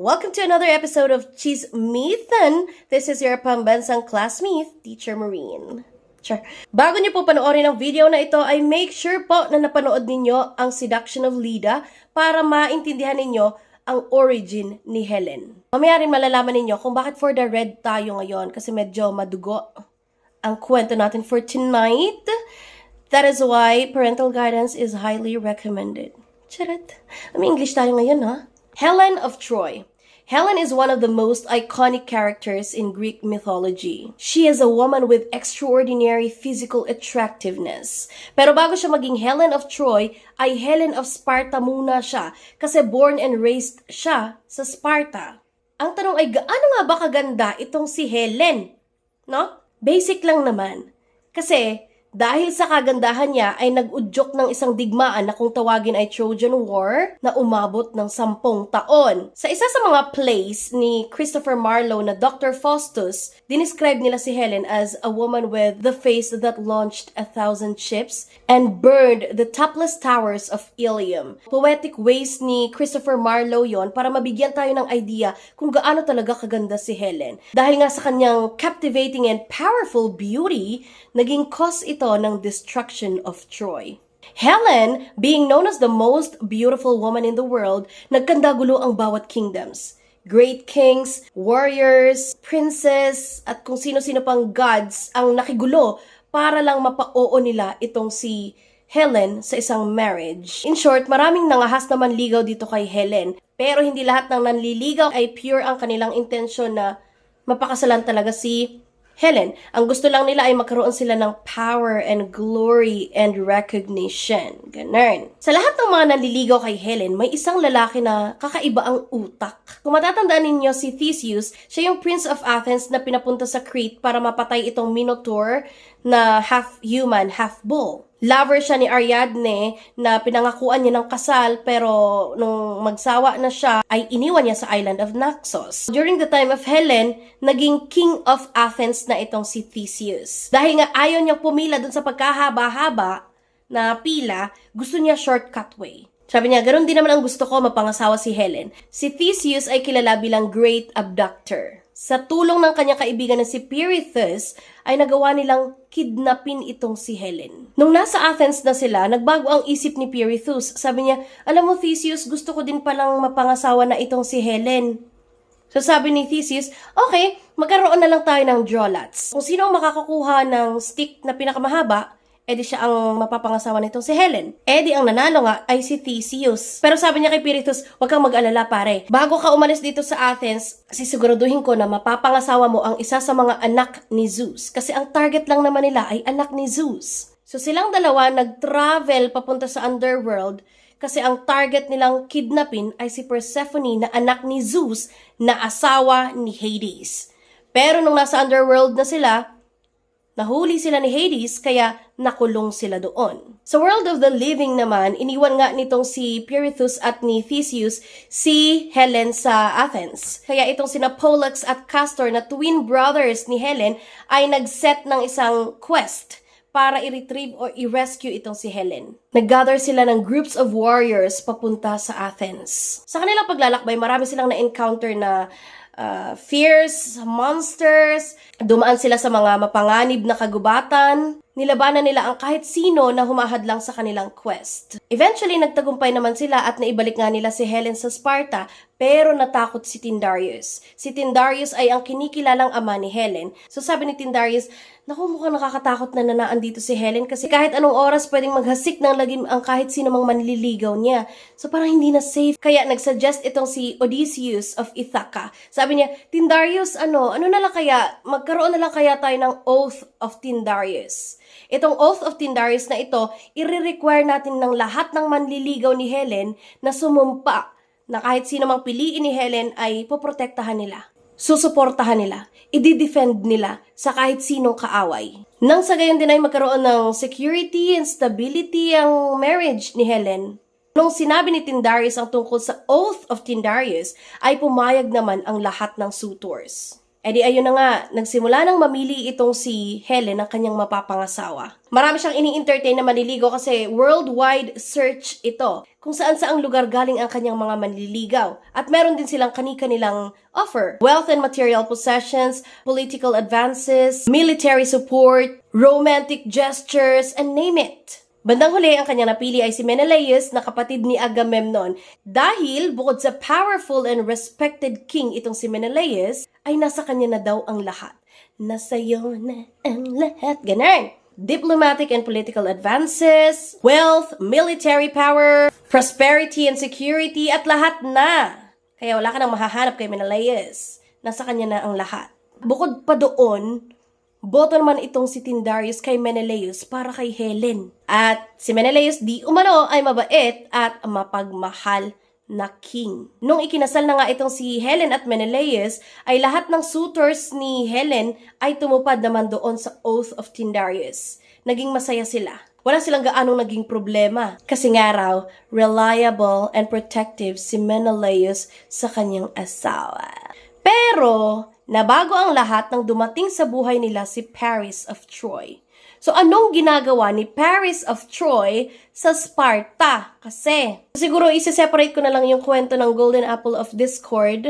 Welcome to another episode of Chismithan. This is your pambansang classmate, Teacher Marine. Sure. Bago niyo po panoorin ang video na ito, ay make sure po na napanood ninyo ang Seduction of Lida para maintindihan ninyo ang origin ni Helen. Mamaya rin malalaman ninyo kung bakit for the red tayo ngayon kasi medyo madugo ang kwento natin for tonight. That is why parental guidance is highly recommended. Charot. May English tayo ngayon, ha? Helen of Troy. Helen is one of the most iconic characters in Greek mythology. She is a woman with extraordinary physical attractiveness. Pero bago siya maging Helen of Troy, ay Helen of Sparta muna siya kasi born and raised siya sa Sparta. Ang tanong ay gaano nga ba kaganda itong si Helen? No? Basic lang naman. Kasi dahil sa kagandahan niya ay nag-udyok ng isang digmaan na kung tawagin ay Trojan War na umabot ng sampung taon. Sa isa sa mga plays ni Christopher Marlowe na Dr. Faustus, dinescribe nila si Helen as a woman with the face that launched a thousand ships and burned the topless towers of Ilium. Poetic ways ni Christopher Marlowe yon para mabigyan tayo ng idea kung gaano talaga kaganda si Helen. Dahil nga sa kanyang captivating and powerful beauty, naging cause ito ng destruction of Troy. Helen, being known as the most beautiful woman in the world, nagkandagulo ang bawat kingdoms. Great kings, warriors, princes, at kung sino-sino pang gods ang nakigulo para lang mapa-oo nila itong si Helen sa isang marriage. In short, maraming nangahas na manligaw dito kay Helen. Pero hindi lahat ng nanliligaw ay pure ang kanilang intensyon na mapakasalan talaga si Helen, ang gusto lang nila ay magkaroon sila ng power and glory and recognition. Ganun. Sa lahat ng mga naliligaw kay Helen, may isang lalaki na kakaiba ang utak. Kung matatandaan ninyo si Theseus, siya yung Prince of Athens na pinapunta sa Crete para mapatay itong Minotaur na half human, half bull. Lover siya ni Ariadne na pinangakuan niya ng kasal pero nung magsawa na siya ay iniwan niya sa island of Naxos. During the time of Helen, naging king of Athens na itong si Theseus. Dahil nga ayaw niyang pumila dun sa pagkahaba-haba na pila, gusto niya shortcut way. Sabi niya, ganoon din naman ang gusto ko mapangasawa si Helen. Si Theseus ay kilala bilang Great Abductor. Sa tulong ng kanyang kaibigan na si Pirithous, ay nagawa nilang kidnapin itong si Helen. Nung nasa Athens na sila, nagbago ang isip ni Pirithous. Sabi niya, alam mo Theseus, gusto ko din palang mapangasawa na itong si Helen. So sabi ni Theseus, okay, magkaroon na lang tayo ng drawlats. Kung sino ang makakakuha ng stick na pinakamahaba, edi siya ang mapapangasawa nitong si Helen. Edi ang nanalo nga ay si Theseus. Pero sabi niya kay Pirithous, huwag kang mag-alala pare. Bago ka umalis dito sa Athens, sisiguraduhin ko na mapapangasawa mo ang isa sa mga anak ni Zeus. Kasi ang target lang naman nila ay anak ni Zeus. So silang dalawa nag-travel papunta sa underworld kasi ang target nilang kidnapin ay si Persephone na anak ni Zeus na asawa ni Hades. Pero nung nasa underworld na sila, Nahuli sila ni Hades kaya nakulong sila doon. Sa world of the living naman, iniwan nga nitong si Pirithous at ni Theseus si Helen sa Athens. Kaya itong sina Pollux at Castor na twin brothers ni Helen ay nag-set ng isang quest para i-retrieve or i-rescue itong si Helen. Nag-gather sila ng groups of warriors papunta sa Athens. Sa kanilang paglalakbay, marami silang na-encounter na uh, fierce monsters, dumaan sila sa mga mapanganib na kagubatan, nilabanan nila ang kahit sino na humahadlang sa kanilang quest. Eventually, nagtagumpay naman sila at naibalik nga nila si Helen sa Sparta, pero natakot si Tindarius. Si Tindarius ay ang kinikilalang ama ni Helen. So sabi ni Tindarius, Naku, mukhang nakakatakot na nanaan dito si Helen kasi kahit anong oras pwedeng maghasik ng lagim ang kahit sino mang manliligaw niya. So parang hindi na safe. Kaya nagsuggest itong si Odysseus of Ithaca. Sabi niya, Tindarius, ano, ano na lang kaya, magkaroon na lang kaya tayo ng Oath of Tindarius. Itong Oath of Tindarius na ito, i-require natin ng lahat ng manliligaw ni Helen na sumumpa na kahit sino mang piliin ni Helen ay poprotektahan nila susuportahan nila, i-defend nila sa kahit sinong kaaway. Nang sa gayon din ay magkaroon ng security and stability ang marriage ni Helen. Nung sinabi ni Tindarius ang tungkol sa Oath of Tindarius, ay pumayag naman ang lahat ng suitors. E di ayun na nga, nagsimula nang mamili itong si Helen ng kanyang mapapangasawa. Marami siyang ini-entertain na manliligaw kasi worldwide search ito kung saan saang lugar galing ang kanyang mga manliligaw. At meron din silang kani-kanilang offer. Wealth and material possessions, political advances, military support, romantic gestures, and name it. Bandang huli, ang kanyang napili ay si Menelaus na kapatid ni Agamemnon. Dahil bukod sa powerful and respected king itong si Menelaus, ay nasa kanya na daw ang lahat. Nasa iyo na ang lahat. Ganun. Diplomatic and political advances, wealth, military power, prosperity and security, at lahat na. Kaya wala ka nang mahahanap kay Menelaus. Nasa kanya na ang lahat. Bukod pa doon, Boto naman itong si Tindarius kay Menelaus para kay Helen. At si Menelaus di umano ay mabait at mapagmahal na king. Nung ikinasal na nga itong si Helen at Menelaus, ay lahat ng suitors ni Helen ay tumupad naman doon sa oath of Tindarius. Naging masaya sila. Wala silang gaanong naging problema. Kasi nga raw, reliable and protective si Menelaus sa kanyang asawa. Pero, nabago ang lahat nang dumating sa buhay nila si Paris of Troy. So, anong ginagawa ni Paris of Troy sa Sparta? Kasi, siguro isi-separate ko na lang yung kwento ng Golden Apple of Discord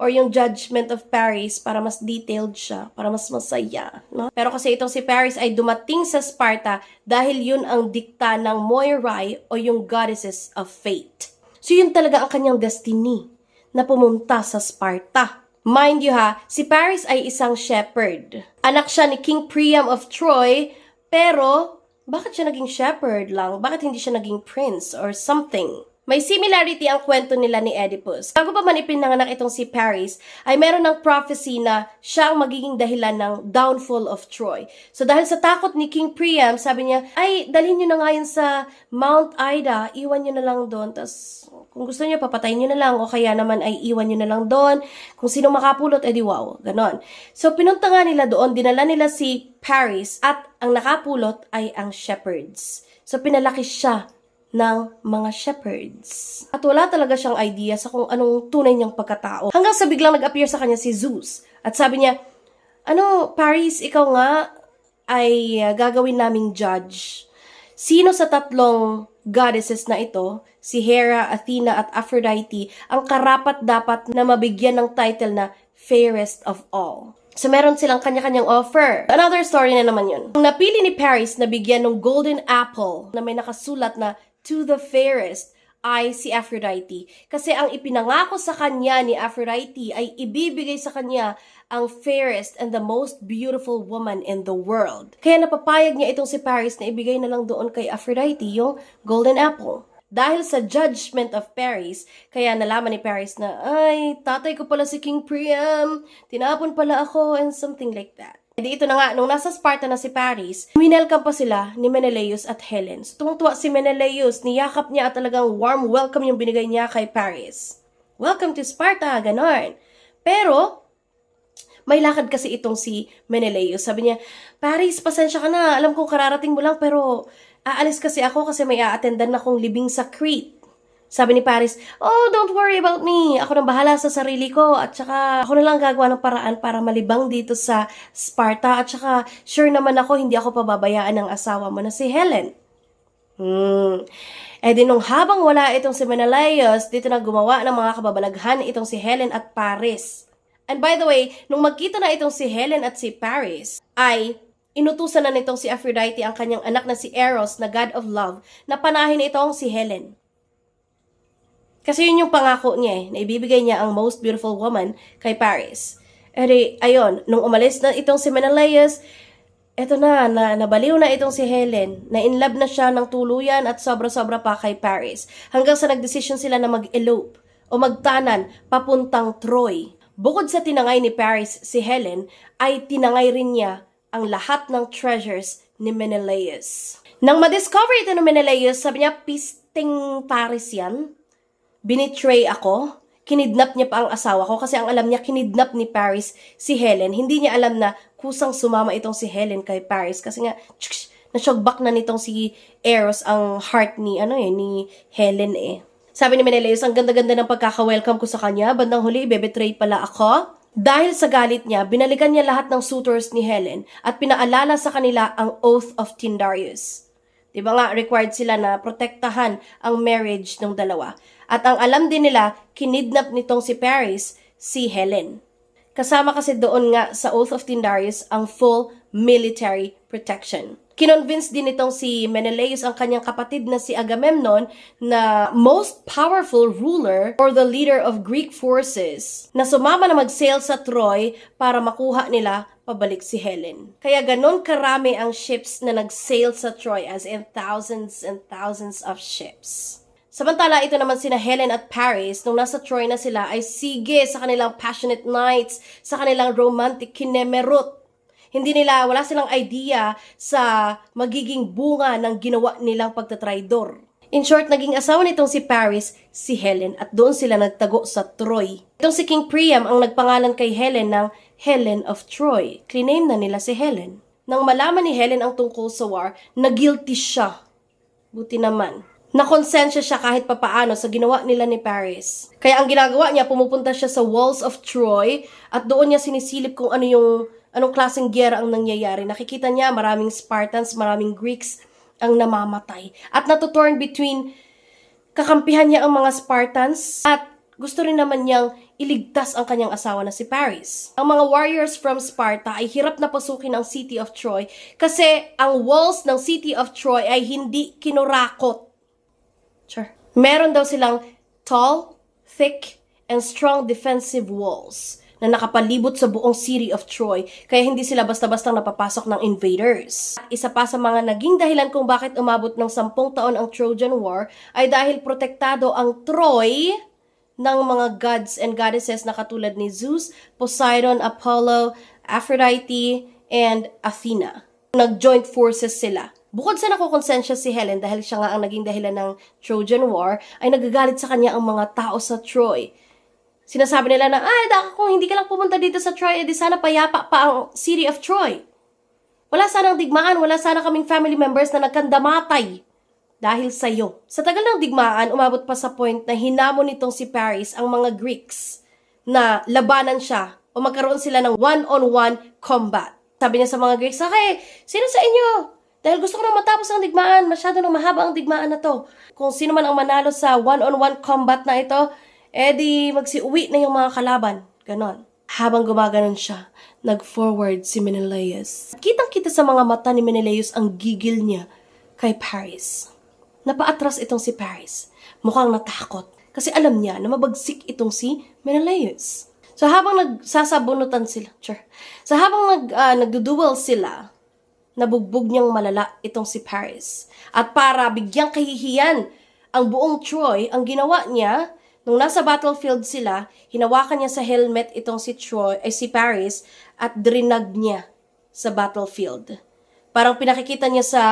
or yung Judgment of Paris para mas detailed siya, para mas masaya. No? Pero kasi itong si Paris ay dumating sa Sparta dahil yun ang dikta ng Moirai o yung Goddesses of Fate. So, yun talaga ang kanyang destiny na pumunta sa Sparta. Mind you ha, si Paris ay isang shepherd. Anak siya ni King Priam of Troy, pero bakit siya naging shepherd lang? Bakit hindi siya naging prince or something? May similarity ang kwento nila ni Oedipus. Bago pa man ipinanganak itong si Paris, ay meron ng prophecy na siya ang magiging dahilan ng downfall of Troy. So dahil sa takot ni King Priam, sabi niya, ay dalhin niyo na nga yun sa Mount Ida, iwan niyo na lang doon, tas kung gusto niyo, papatayin niyo na lang, o kaya naman ay iwan niyo na lang doon. Kung sino makapulot, edi wow, ganon. So pinunta nga nila doon, dinala nila si Paris, at ang nakapulot ay ang shepherds. So pinalaki siya ng mga shepherds. At wala talaga siyang idea sa kung anong tunay niyang pagkatao. Hanggang sa biglang nag-appear sa kanya si Zeus. At sabi niya, ano, Paris, ikaw nga ay uh, gagawin naming judge. Sino sa tatlong goddesses na ito, si Hera, Athena at Aphrodite, ang karapat dapat na mabigyan ng title na fairest of all. So, meron silang kanya-kanyang offer. Another story na naman yun. Ang napili ni Paris na bigyan ng golden apple na may nakasulat na to the fairest ay si Aphrodite. Kasi ang ipinangako sa kanya ni Aphrodite ay ibibigay sa kanya ang fairest and the most beautiful woman in the world. Kaya napapayag niya itong si Paris na ibigay na lang doon kay Aphrodite yung golden apple. Dahil sa judgment of Paris, kaya nalaman ni Paris na, ay, tatay ko pala si King Priam, tinapon pala ako, and something like that. Di ito na nga, nung nasa Sparta na si Paris, winelcome pa sila ni Menelaus at Helen. So, tungtuwa si Menelaus, niyakap niya at talagang warm welcome yung binigay niya kay Paris. Welcome to Sparta, ganon. Pero, may lakad kasi itong si Menelaus. Sabi niya, Paris, pasensya ka na. Alam kong kararating mo lang, pero aalis kasi ako kasi may a-attendan akong libing sa Crete. Sabi ni Paris, Oh, don't worry about me. Ako nang bahala sa sarili ko. At saka, ako na lang gagawa ng paraan para malibang dito sa Sparta. At saka, sure naman ako, hindi ako pababayaan ng asawa mo na si Helen. Hmm. Eh di nung habang wala itong si Menelaus, dito na gumawa ng mga kababalaghan itong si Helen at Paris. And by the way, nung magkita na itong si Helen at si Paris, ay inutusan na nitong si Aphrodite ang kanyang anak na si Eros na God of Love na panahin itong si Helen. Kasi yun yung pangako niya eh, na ibibigay niya ang most beautiful woman kay Paris. Eri, ayun, nung umalis na itong si Menelaus, eto na, na, nabaliw na itong si Helen, na in love na siya ng tuluyan at sobra-sobra pa kay Paris. Hanggang sa nagdesisyon sila na mag-elope o magtanan papuntang Troy. Bukod sa tinangay ni Paris si Helen, ay tinangay rin niya ang lahat ng treasures ni Menelaus. Nang madiscover ito ni Menelaus, sabi niya, pisting Paris yan. Binitray ako. Kinidnap niya pa ang asawa ko kasi ang alam niya, kinidnap ni Paris si Helen. Hindi niya alam na kusang sumama itong si Helen kay Paris kasi nga, tsk, nashogbak na nitong si Eros ang heart ni, ano eh, ni Helen eh. Sabi ni Menelaus, ang ganda-ganda ng pagkaka-welcome ko sa kanya. Bandang huli, bebetray pala ako. Dahil sa galit niya, binalikan niya lahat ng suitors ni Helen at pinaalala sa kanila ang Oath of Tindarius. Di ba nga, required sila na protektahan ang marriage ng dalawa. At ang alam din nila, kinidnap nitong si Paris, si Helen. Kasama kasi doon nga sa Oath of Tindarius ang full military protection. Kinonvince din itong si Menelaus ang kanyang kapatid na si Agamemnon na most powerful ruler or the leader of Greek forces na sumama na mag-sail sa Troy para makuha nila pabalik si Helen. Kaya ganon karami ang ships na nag-sail sa Troy as in thousands and thousands of ships. Samantala, ito naman sina Helen at Paris, nung nasa Troy na sila, ay sige sa kanilang passionate nights, sa kanilang romantic kinemerut. Hindi nila, wala silang idea sa magiging bunga ng ginawa nilang pagtatraidor. In short, naging asawa nitong si Paris, si Helen, at doon sila nagtago sa Troy. Itong si King Priam ang nagpangalan kay Helen ng Helen of Troy. Cliname na nila si Helen. Nang malaman ni Helen ang tungkol sa war, na-guilty siya. Buti naman. Nakonsensya siya kahit papaano sa ginawa nila ni Paris. Kaya ang ginagawa niya, pumupunta siya sa walls of Troy at doon niya sinisilip kung ano yung anong klaseng giyera ang nangyayari. Nakikita niya maraming Spartans, maraming Greeks ang namamatay. At natutorn between kakampihan niya ang mga Spartans at gusto rin naman niyang iligtas ang kanyang asawa na si Paris. Ang mga warriors from Sparta ay hirap na pasukin ang city of Troy kasi ang walls ng city of Troy ay hindi kinurakot. Sure. Meron daw silang tall, thick, and strong defensive walls na nakapalibot sa buong city of Troy, kaya hindi sila basta-basta napapasok ng invaders. Isa pa sa mga naging dahilan kung bakit umabot ng sampung taon ang Trojan War ay dahil protektado ang Troy ng mga gods and goddesses na katulad ni Zeus, Poseidon, Apollo, Aphrodite, and Athena. Nag-joint forces sila. Bukod sa nakukonsensya si Helen dahil siya nga ang naging dahilan ng Trojan War, ay nagagalit sa kanya ang mga tao sa Troy. Sinasabi nila na, ay, daka kung hindi ka lang pumunta dito sa Troy, edi sana payapa pa ang city of Troy. Wala sanang digmaan, wala sana kaming family members na nagkandamatay dahil sa iyo. Sa tagal ng digmaan, umabot pa sa point na hinamon nitong si Paris ang mga Greeks na labanan siya o magkaroon sila ng one-on-one combat. Sabi niya sa mga Greeks, okay, sino sa inyo? Dahil gusto ko na matapos ang digmaan, masyado na mahaba ang digmaan na to. Kung sino man ang manalo sa one-on-one combat na ito, edi magsiuwi na yung mga kalaban. Ganon. Habang gumaganon siya, nag-forward si Menelaus. Kitang-kita sa mga mata ni Menelaus ang gigil niya kay Paris. Napaatras itong si Paris. Mukhang natakot kasi alam niya na mabagsik itong si Menelaus. So habang nagsasabunutan sila, sure. So habang nag, uh, nagduduel sila, nabugbog niyang malala itong si Paris. At para bigyang kahihiyan ang buong Troy, ang ginawa niya, nung nasa battlefield sila, hinawakan niya sa helmet itong si Troy, ay si Paris, at drinag niya sa battlefield. Parang pinakikita niya sa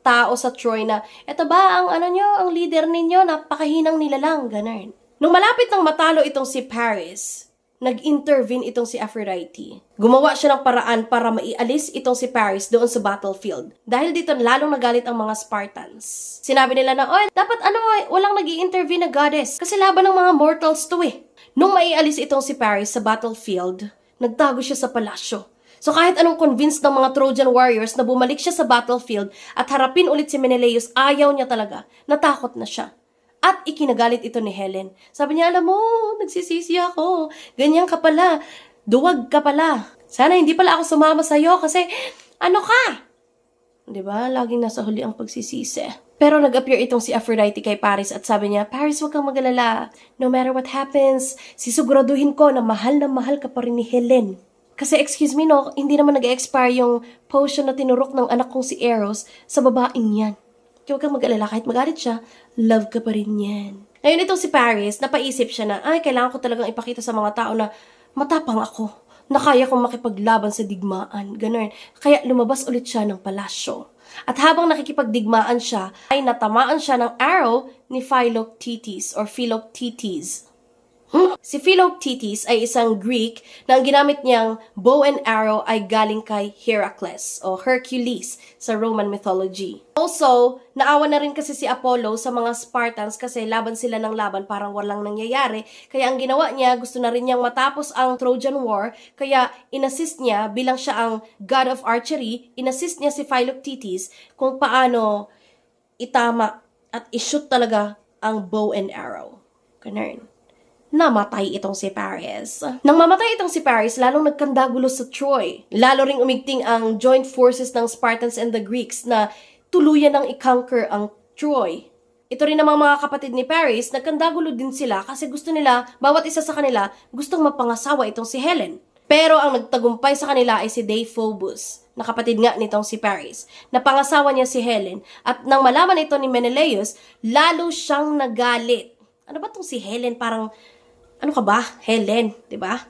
tao sa Troy na, eto ba ang ano nyo, ang leader ninyo, napakahinang nilalang, ganun. Nung malapit nang matalo itong si Paris, nag-intervene itong si Aphrodite. Gumawa siya ng paraan para maialis itong si Paris doon sa battlefield. Dahil dito lalong nagalit ang mga Spartans. Sinabi nila na, oy, dapat ano, walang nag intervene na goddess. Kasi laban ng mga mortals to eh. Nung maialis itong si Paris sa battlefield, nagtago siya sa palasyo. So kahit anong convinced ng mga Trojan warriors na bumalik siya sa battlefield at harapin ulit si Menelaus, ayaw niya talaga. Natakot na siya. At ikinagalit ito ni Helen. Sabi niya, alam mo, nagsisisi ako. Ganyan ka pala. Duwag ka pala. Sana hindi pala ako sumama sa'yo kasi ano ka? 'Di ba? Laging nasa huli ang pagsisisi. Pero nag-appear itong si Aphrodite kay Paris at sabi niya, Paris, huwag kang magalala. No matter what happens, sisiguraduhin ko na mahal na mahal ka pa rin ni Helen. Kasi excuse me no, hindi naman nag-expire yung potion na tinurok ng anak kong si Eros sa babaeng yan. Huwag kang mag-alala, kahit magalit siya, love ka pa rin yan. Ngayon itong si Paris, napaisip siya na, ay, kailangan ko talagang ipakita sa mga tao na matapang ako, na kaya kong makipaglaban sa digmaan, ganun. Kaya lumabas ulit siya ng palasyo. At habang nakikipagdigmaan siya, ay natamaan siya ng arrow ni Philoctetes or Philoctetes. Si Philoctetes ay isang Greek na ang ginamit niyang bow and arrow ay galing kay Heracles o Hercules sa Roman mythology. Also, naawa na rin kasi si Apollo sa mga Spartans kasi laban sila ng laban parang walang nangyayari. Kaya ang ginawa niya, gusto na rin niyang matapos ang Trojan War. Kaya inassist niya bilang siya ang god of archery, inassist niya si Philoctetes kung paano itama at ishoot talaga ang bow and arrow. Ganun namatay itong si Paris. Nang mamatay itong si Paris, lalong nagkandagulo sa Troy. Lalo ring umigting ang joint forces ng Spartans and the Greeks na tuluyan ng i-conquer ang Troy. Ito rin namang mga kapatid ni Paris, nagkandagulo din sila kasi gusto nila, bawat isa sa kanila, gustong mapangasawa itong si Helen. Pero ang nagtagumpay sa kanila ay si Deiphobus, na kapatid nga nitong si Paris. Napangasawa niya si Helen at nang malaman ito ni Menelaus, lalo siyang nagalit. Ano ba tong si Helen? Parang ano ka ba? Helen, 'di ba?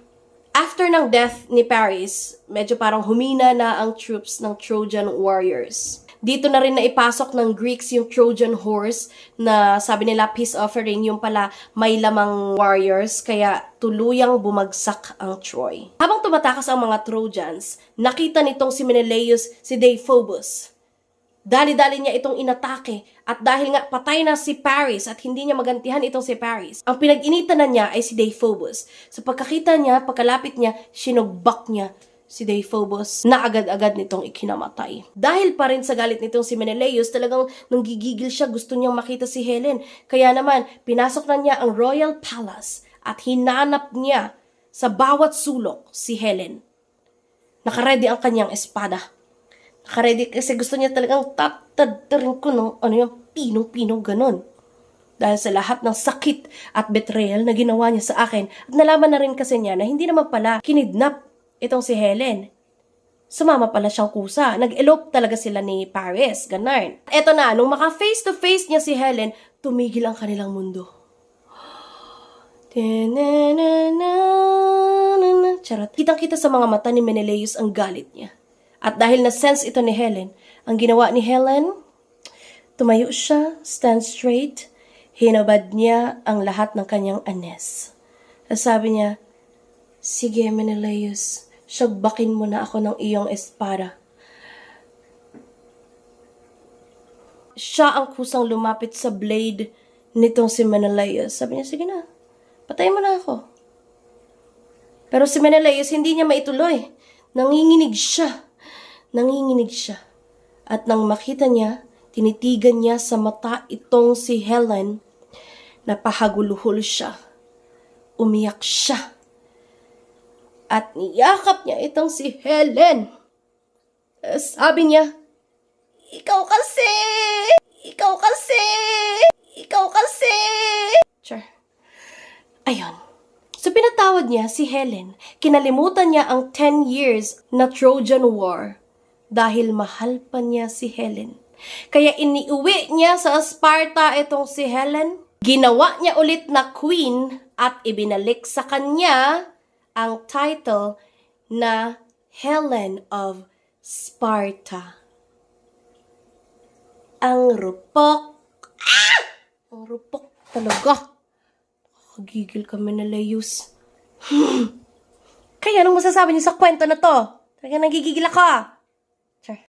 After ng death ni Paris, medyo parang humina na ang troops ng Trojan warriors. Dito na rin naipasok ng Greeks yung Trojan horse na sabi nila peace offering, yung pala may lamang warriors, kaya tuluyang bumagsak ang Troy. Habang tumatakas ang mga Trojans, nakita nitong si Menelaus si Deiphobus. Dali-dali niya itong inatake at dahil nga patay na si Paris at hindi niya magantihan itong si Paris, ang pinag-initan na niya ay si Deiphobus. Sa pagkakita niya, pagkalapit niya, sinugbak niya si Deiphobus na agad-agad nitong ikinamatay. Dahil pa rin sa galit nitong si Menelaus, talagang nanggigigil siya, gusto niyang makita si Helen. Kaya naman, pinasok na niya ang royal palace at hinanap niya sa bawat sulok si Helen. Nakaredy ang kanyang espada. Nakaredy kasi gusto niya talagang tatadarin ko ng ano yung pinong-pinong ganun. Dahil sa lahat ng sakit at betrayal na ginawa niya sa akin at nalaman na rin kasi niya na hindi naman pala kinidnap itong si Helen. Sumama pala siyang kusa. Nag-elope talaga sila ni Paris. Ganun. Eto na, nung maka face to face niya si Helen, tumigil ang kanilang mundo. Charot. Kitang-kita sa mga mata ni Menelaus ang galit niya. At dahil na-sense ito ni Helen, ang ginawa ni Helen, tumayo siya, stand straight, hinabad niya ang lahat ng kanyang anes. At sabi niya, Sige, Menelaus, syagbakin mo na ako ng iyong espada. Siya ang kusang lumapit sa blade nitong si Menelaus. Sabi niya, sige na, patay mo na ako. Pero si Menelaus hindi niya maituloy. Nanginginig siya. Nanginginig siya. At nang makita niya, tinitigan niya sa mata itong si Helen, napahaguluhol siya. Umiyak siya. At niyakap niya itong si Helen. Eh, Sabi niya, Ikaw kasi! Ikaw kasi! Ikaw kasi! Char. Ayun. So pinatawad niya si Helen. Kinalimutan niya ang 10 years na Trojan War dahil mahal pa niya si Helen. Kaya iniuwi niya sa Sparta itong si Helen. Ginawa niya ulit na queen at ibinalik sa kanya ang title na Helen of Sparta. Ang rupok. Ah! Ang rupok talaga. Nakagigil kami na layus. Hmm. Kaya anong masasabi niyo sa kwento na to? Talaga nagigigil ako. Sure.